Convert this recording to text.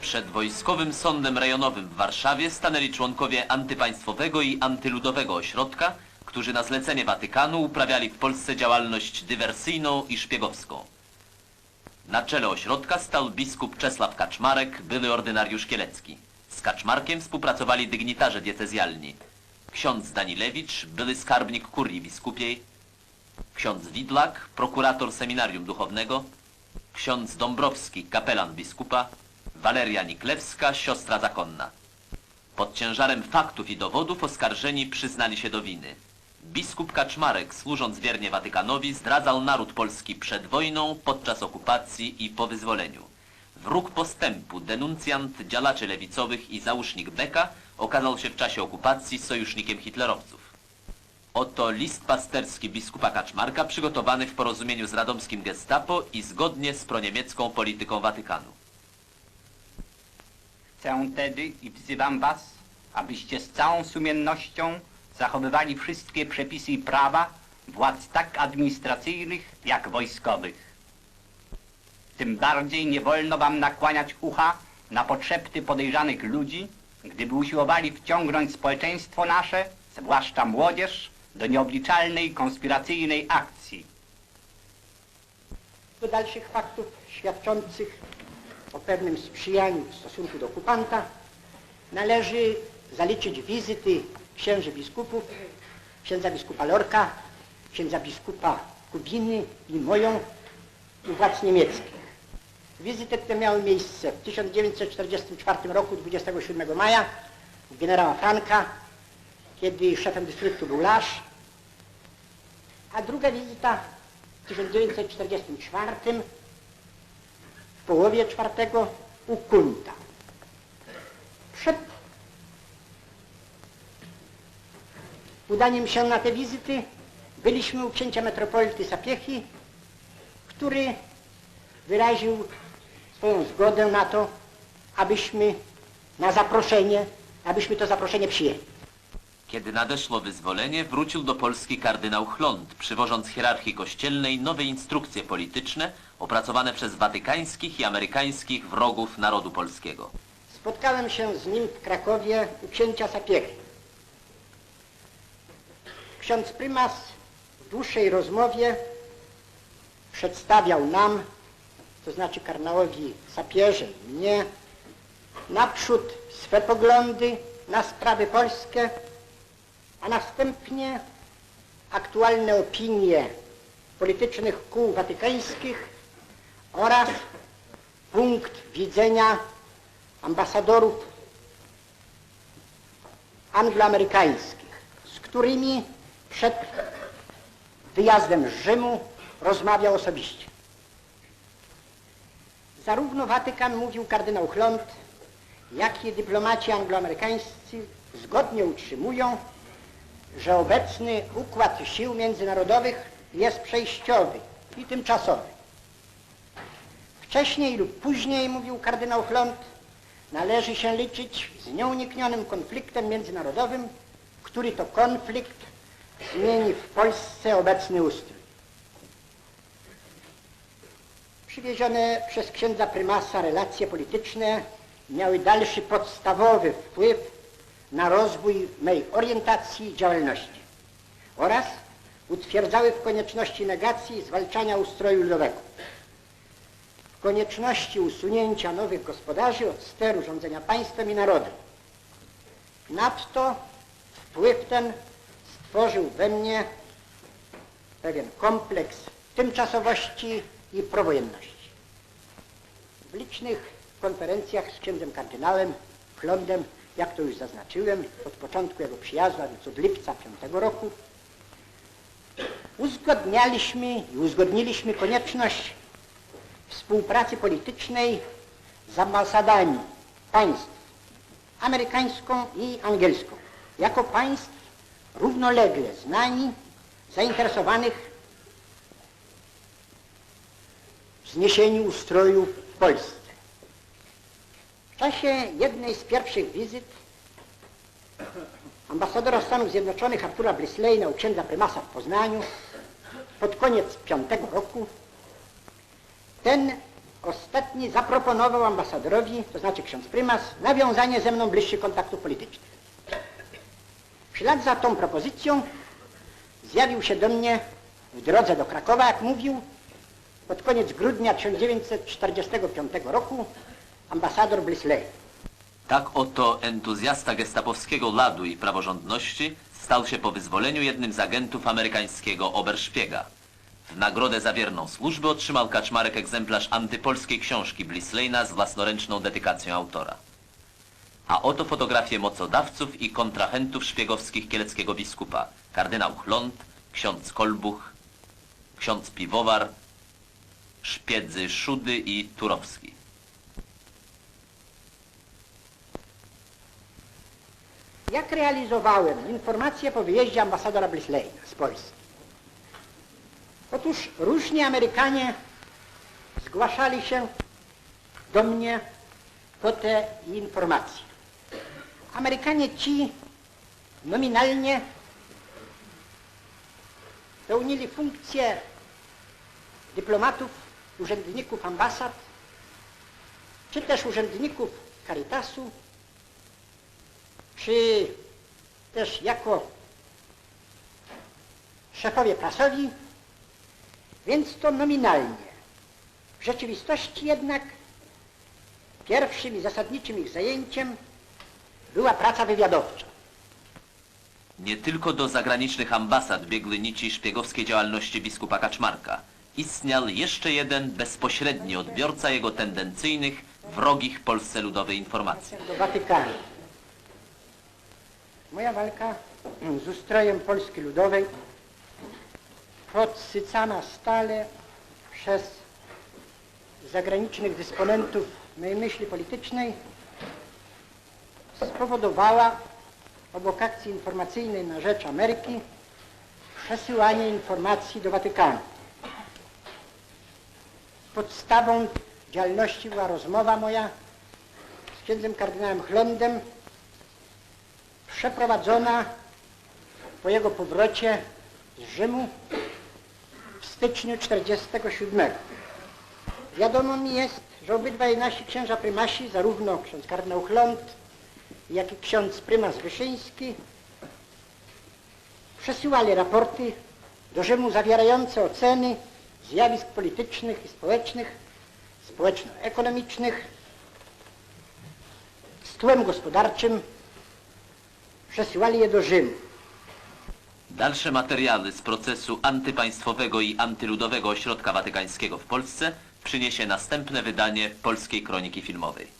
Przed Wojskowym Sądem Rejonowym w Warszawie stanęli członkowie antypaństwowego i antyludowego ośrodka, którzy na zlecenie Watykanu uprawiali w Polsce działalność dywersyjną i szpiegowską. Na czele ośrodka stał biskup Czesław Kaczmarek, były ordynariusz kielecki. Z Kaczmarkiem współpracowali dygnitarze diecezjalni. Ksiądz Danilewicz, były skarbnik kurii biskupiej, ksiądz Widlak, prokurator seminarium duchownego, ksiądz Dąbrowski, kapelan biskupa, Waleria Niklewska, siostra zakonna. Pod ciężarem faktów i dowodów oskarżeni przyznali się do winy. Biskup Kaczmarek, służąc wiernie Watykanowi, zdradzał naród polski przed wojną, podczas okupacji i po wyzwoleniu. Wróg postępu, denuncjant działaczy lewicowych i załóżnik Beka okazał się w czasie okupacji sojusznikiem hitlerowców. Oto list pasterski biskupa Kaczmarka przygotowany w porozumieniu z radomskim gestapo i zgodnie z proniemiecką polityką Watykanu. Chcę tedy i wzywam was, abyście z całą sumiennością zachowywali wszystkie przepisy i prawa władz tak administracyjnych, jak wojskowych. Tym bardziej nie wolno wam nakłaniać ucha na potrzepty podejrzanych ludzi, gdyby usiłowali wciągnąć społeczeństwo nasze, zwłaszcza młodzież, do nieobliczalnej konspiracyjnej akcji. do dalszych faktów świadczących o pewnym sprzyjaniu w stosunku do okupanta należy zaliczyć wizyty księży biskupów, księdza biskupa Lorka, księdza biskupa Kubiny i moją u władz niemieckich. Wizyty te miały miejsce w 1944 roku 27 maja u generała Franka, kiedy szefem dystryktu był Lasz, a druga wizyta w 1944 w połowie czwartego u Kunta. Przed udaniem się na te wizyty byliśmy u księcia metropolity Sapiechy, który wyraził swoją zgodę na to, abyśmy na zaproszenie, abyśmy to zaproszenie przyjęli. Kiedy nadeszło wyzwolenie, wrócił do Polski kardynał Chląd, przywożąc hierarchii kościelnej nowe instrukcje polityczne opracowane przez watykańskich i amerykańskich wrogów narodu polskiego. Spotkałem się z nim w Krakowie u księcia Sapiechy. Ksiądz prymas w dłuższej rozmowie przedstawiał nam, to znaczy karnałowi Sapierze mnie, naprzód swe poglądy na sprawy polskie, a następnie aktualne opinie politycznych kół watykańskich oraz punkt widzenia ambasadorów angloamerykańskich, z którymi przed wyjazdem z Rzymu rozmawiał osobiście. Zarówno Watykan, mówił kardynał Chląd, jak i dyplomaci angloamerykańscy zgodnie utrzymują, że obecny układ sił międzynarodowych jest przejściowy i tymczasowy. Wcześniej lub później, mówił kardynał Chląd, należy się liczyć z nieuniknionym konfliktem międzynarodowym, który to konflikt zmieni w Polsce obecny ustrój. Przywiezione przez księdza prymasa relacje polityczne miały dalszy podstawowy wpływ na rozwój mej orientacji i działalności oraz utwierdzały w konieczności negacji zwalczania ustroju ludowego w konieczności usunięcia nowych gospodarzy od steru rządzenia państwem i narodem. Nadto wpływ ten stworzył we mnie pewien kompleks tymczasowości i prowojenności. W licznych konferencjach z księdzem kardynałem Chlądem, jak to już zaznaczyłem, od początku jego przyjazdu, a więc od lipca 5 roku, uzgodnialiśmy i uzgodniliśmy konieczność współpracy politycznej z ambasadami państw amerykańską i angielską, jako państw równolegle z nami zainteresowanych zniesieniu ustroju w Polsce. W czasie jednej z pierwszych wizyt ambasadora Stanów Zjednoczonych Artura Blisleyna u księdza prymasa w Poznaniu pod koniec piątego roku ten ostatni zaproponował ambasadorowi, to znaczy ksiądz prymas, nawiązanie ze mną bliższych kontaktów politycznych. W ślad za tą propozycją zjawił się do mnie w drodze do Krakowa, jak mówił, pod koniec grudnia 1945 roku ambasador Blisley. Tak oto entuzjasta gestapowskiego ladu i praworządności stał się po wyzwoleniu jednym z agentów amerykańskiego Oberszpiega. W nagrodę za wierną służbę otrzymał Kaczmarek egzemplarz antypolskiej książki Blisleyna z własnoręczną dedykacją autora. A oto fotografie mocodawców i kontrahentów szpiegowskich kieleckiego biskupa. Kardynał Chlont, ksiądz Kolbuch, ksiądz Piwowar, szpiedzy Szudy i Turowski. Jak realizowałem informacje po wyjeździe ambasadora Blisleyna z Polski? Otóż różni Amerykanie zgłaszali się do mnie po te informacje. Amerykanie ci nominalnie pełnili funkcje dyplomatów, urzędników ambasad, czy też urzędników Caritasu, czy też jako szefowie prasowi, więc to nominalnie. W rzeczywistości jednak pierwszym i zasadniczym ich zajęciem była praca wywiadowcza. Nie tylko do zagranicznych ambasad biegły nici szpiegowskiej działalności biskupa Kaczmarka. Istniał jeszcze jeden bezpośredni odbiorca jego tendencyjnych, wrogich Polsce Ludowej informacji. do Watykanu. Moja walka z ustrojem Polski Ludowej podsycana stale przez zagranicznych dysponentów mojej myśli politycznej spowodowała obok akcji informacyjnej na rzecz Ameryki przesyłanie informacji do Watykanu. Podstawą działalności była rozmowa moja z księdzem kardynałem Chlondem przeprowadzona po jego powrocie z Rzymu w styczniu 1947. Wiadomo mi jest, że obydwaj nasi księża prymasi, zarówno ksiądz kardynał Chlond, jak i ksiądz prymas Wyszyński, przesyłali raporty do Rzymu zawierające oceny zjawisk politycznych i społecznych, społeczno-ekonomicznych z tłem gospodarczym przesyłali je do Rzymu. Dalsze materiały z procesu antypaństwowego i antyludowego ośrodka watykańskiego w Polsce przyniesie następne wydanie Polskiej Kroniki Filmowej.